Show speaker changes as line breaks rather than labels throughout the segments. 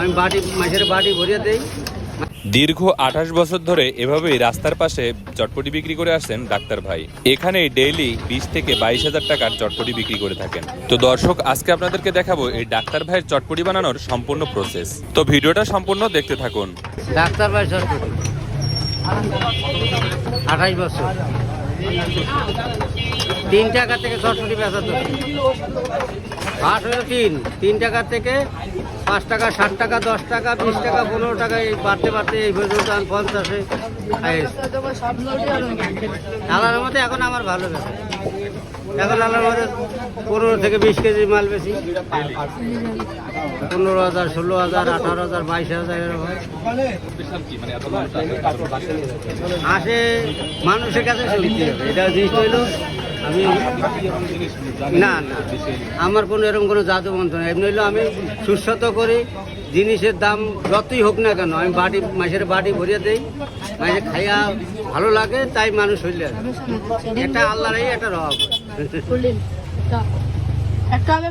আমি বাটি মাসের বাটি ভরিয়ে দেই।
দীর্ঘ আঠাশ বছর ধরে এভাবেই রাস্তার পাশে চটপটি বিক্রি করে আসছেন ডাক্তার ভাই। এখানে ডেইলি বিশ থেকে বাইশ হাজার টাকার চটপটি বিক্রি করে থাকেন। তো দর্শক আজকে আপনাদেরকে দেখাবো এই ডাক্তার ভাইয়ের চটপটি বানানোর সম্পূর্ণ প্রসেস তো ভিডিওটা সম্পূর্ণ দেখতে থাকুন।
ডাক্তার ভাই সরকারি আঠাশ বছর। তিন টাকা থেকে সরস্বতী বেচা হলো তিন। তিন টাকা থেকে পাঁচ টাকা, ষাট টাকা, দশ টাকা, বিশ টাকা, পনেরো টাকা, এই বাড়তে বাড়তে এই পর্যন্ত আমি পঞ্চাশে আলাদা মধ্যে এখন আমার ভালো বেচা এখন পনেরো থেকে বিশ কেজি মাল বেশি। পনেরো হাজার, ষোলো হাজার, আঠারো হাজার, বাইশ হাজার এরকম। আসে মানুষের কাছে এটা জিনিস হইল আমি না না। আমার কোনো এরকম কোনো জাদু মন্ত্র না এমনি হইল আমি সুস্বাদ করি, জিনিসের দাম যতই হোক না কেন, আমি বাটি মাসের বাটি ভরিয়ে দিই, মাসে খাইয়া ভালো লাগে তাই মানুষ হইলে এটা আল্লাহরই একটা রব।
একটা হবে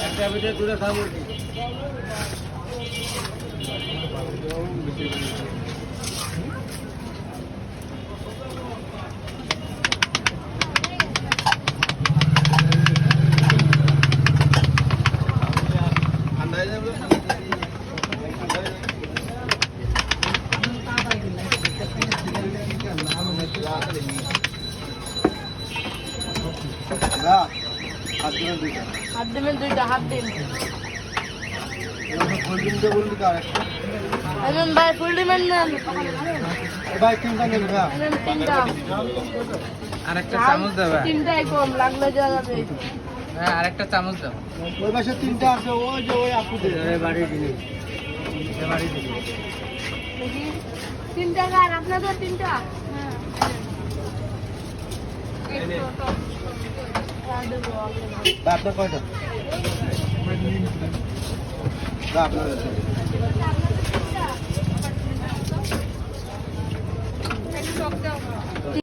একটা ভিতরে দূরে থাকব
হাত ডিমের দুইটা। হাত ডিম এমন ভাই ফুল ডিমের নেন নেন তিনটা
আরেকটা চামচ দেবে।
তিনটাই কম লাগলে যাবে।
হ্যাঁ আরেকটা চামচ দাও
ওই পাশে তিনটা আছে ওই যে ওই বাড়ি
তিনটা আর আপনাদের তিনটা? হ্যাঁ
আপনার কয়টা আপনার